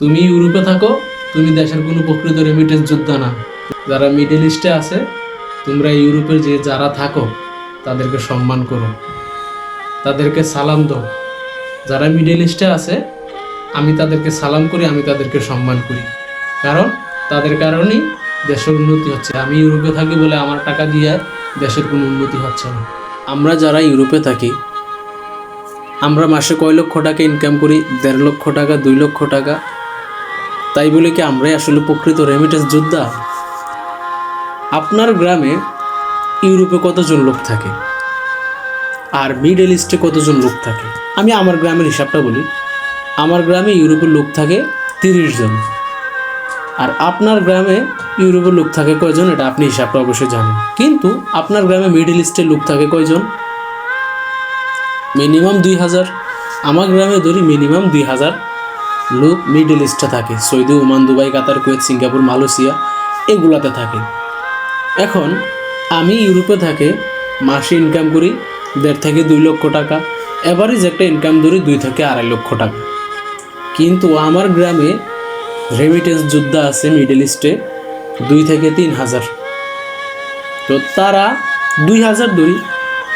তুমি ইউরোপে থাকো, তুমি দেশের কোনো প্রকৃত রেমিটেন্স যোদ্ধা না। যারা মিডল ইস্টে আছে, তোমরা ইউরোপের যে যারা থাকো, তাদেরকে সম্মান করো। তাদেরকে সালাম দাও। যারা মিডল ইস্টে আছে, আমি তাদেরকে সালাম করি, আমি তাদেরকে সম্মান করি। কারণ, তাদের কারণেই দেশের উন্নতি হচ্ছে। আমি ইউরোপে থাকি বলে আমার টাকা দিয়ে দেশের কোনো উন্নতি হচ্ছে না। আমরা যারা ইউরোপে থাকি, আমরা মাসে কয় লক্ষ টাকা ইনকাম করি? দেড় লক্ষ টাকা, দুই লক্ষ টাকা তাই বলে কি আমরাই আসলে প্রকৃত রেমিটেন্স যোদ্ধা? আপনার গ্রামে ইউরোপে কতজন লোক থাকে? আর মিডল ইস্টে কতজন লোক থাকে? আমি আমার গ্রামের হিসাবটা বলি। আমার গ্রামে ইউরোপের লোক থাকে তিরিশ জন। আর আপনার গ্রামে ইউরোপের লোক থাকে কয়জন, এটা আপনি হিসাবটা অবশ্যই জানেন। কিন্তু আপনার গ্রামে মিডল ইস্টের লোক থাকে কয়জন? মিনিমাম দুই হাজার। আমার গ্রামে ধরি মিনিমাম দুই হাজার। লোক মিডল ইস্টে থাকে, Saudi, Oman, Dubai, Qatar, Kuwait, Singapore, Malaysia, এগুলাতে থাকে। এখন আমি ইউরোপে থাকে, মাসে ইনকাম করি, দেড় থেকে দুই লক্ষ টাকা অ্যাভারেজ একটা ইনকাম ধরি দুই থেকে আড়াই লক্ষ টাকা। কিন্তু আমার গ্রামে রেমিটেন্স যোদ্ধা আছে মিডল ইস্টে দুই থেকে তিন হাজার। তো তারা দুই হাজার ধরি,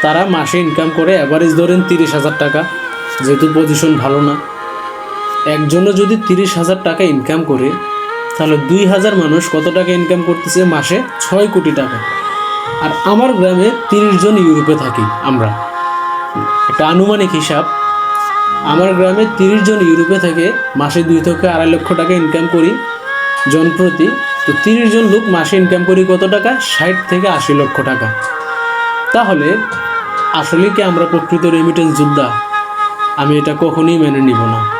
তারা মাসে ইনকাম করে অ্যাভারেজ ধরেন তিরিশ হাজার টাকা, যেহেতু পজিশন ভালো না। একজনও যদি তিরিশ হাজার টাকা ইনকাম করে, তাহলে দুই হাজার মানুষ কত টাকা ইনকাম করতেছে মাসে? ছয় কোটি টাকা। আর আমার গ্রামে তিরিশ জন ইউরোপে থাকি আমরা। একটা আনুমানিক হিসাব, আমার গ্রামে তিরিশ জন ইউরোপে থেকে মাসে দুই থেকে আড়াই লক্ষ টাকা ইনকাম করি জনপ্রতি তো তিরিশ জন লোক মাসে ইনকাম করি কত টাকা? ষাট থেকে আশি লক্ষ টাকা। তাহলে আসলে কি আমরা প্রকৃত রেমিটেন্স যোদ্ধা? আমি এটা কখনোই মেনে নিব না।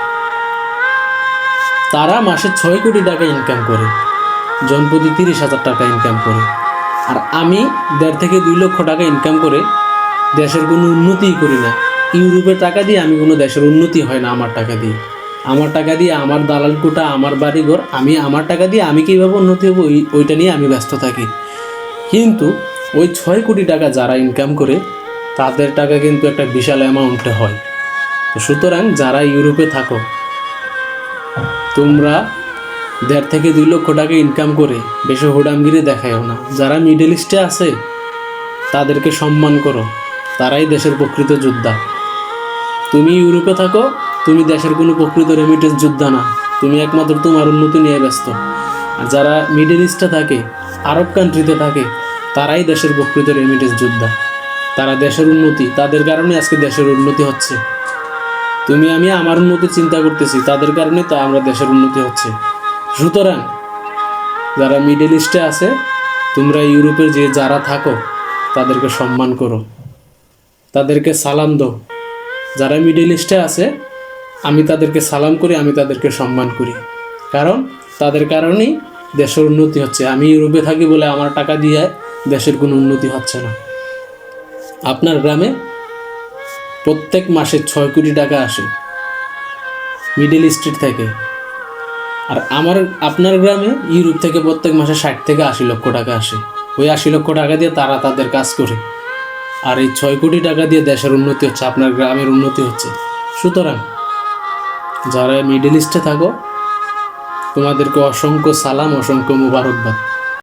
তারা মাসে ছয় কোটি টাকা ইনকাম করে, জনপ্রতি তিরিশ হাজার টাকা ইনকাম করে। আর আমি দেড় থেকে দুই লক্ষ টাকা ইনকাম করে দেশের কোনো উন্নতিই করি না। ইউরোপের টাকা দিয়ে আমি কোনো দেশের উন্নতি হয় না আমার টাকা দিয়ে। আমার টাকা দিয়ে আমার দালাল কোটা, আমার বাড়িঘর, আমি আমার টাকা দিয়ে আমি কীভাবে উন্নতি হব? ওই- ওইটা নিয়ে আমি ব্যস্ত থাকি। কিন্তু ওই ছয় কোটি টাকা যারা ইনকাম করে, তাদের টাকা কিন্তু একটা বিশাল অ্যামাউন্টে হয়। সুতরাং যারা ইউরোপে থাকো তোমরা দেড় থেকে দুই লক্ষ টাকা ইনকাম করে বেশি হোডামগিরি দেখায়ও না। যারা মিডল ইস্টে আছে, তাদেরকে সম্মান করো। তারাই দেশের প্রকৃত যোদ্ধা। তুমি ইউরোপে থাকো, তুমি দেশের কোনো প্রকৃত রেমিটেন্স যোদ্ধা না। তুমি একমাত্র তোমার উন্নতি নিয়ে ব্যস্ত। আর যারা মিডল ইস্টে থাকে আরব কান্ট্রিতে থাকে, তারাই দেশের প্রকৃত রেমিটেন্স যোদ্ধা। তারা দেশের উন্নতি, তাদের কারণে আজকে দেশের উন্নতি হচ্ছে। তুমি, আমি আমার উন্নতি চিন্তা করতেছি। তাদের কারণে তো আমরা দেশের উন্নতি হচ্ছে। সুতরাং, যারা মিডল ইস্টে আছে, তোমরা ইউরোপের যে যারা থাকো, তাদেরকে সম্মান করো। তাদেরকে সালাম দাও। যারা মিডল ইস্টে আছে, আমি তাদেরকে সালাম করি, আমি তাদেরকে সম্মান করি। কারণ, তাদের কারণেই দেশের উন্নতি হচ্ছে। আমি ইউরোপে থাকি বলে আমার টাকা দিয়ে দেশের কোনো উন্নতি হচ্ছে না। আপনার গ্রামে প্রত্যেক মাসে ছয় কোটি টাকা আসে মিডল ইস্টের থেকে। আর আমার, আপনার গ্রামে ইউরোপ থেকে প্রত্যেক মাসে ষাট থেকে আশি লক্ষ টাকা আসে। ওই আশি লক্ষ টাকা দিয়ে তারা তাদের কাজ করে। আর এই ছয় কোটি টাকা দিয়ে দেশের উন্নতি হচ্ছে, আপনার গ্রামের উন্নতি হচ্ছে। সুতরাং, যারা মিডল ইস্টে থাকো, তোমাদেরকে অসংখ্য সালাম, অসংখ্য মুবারকবাদ।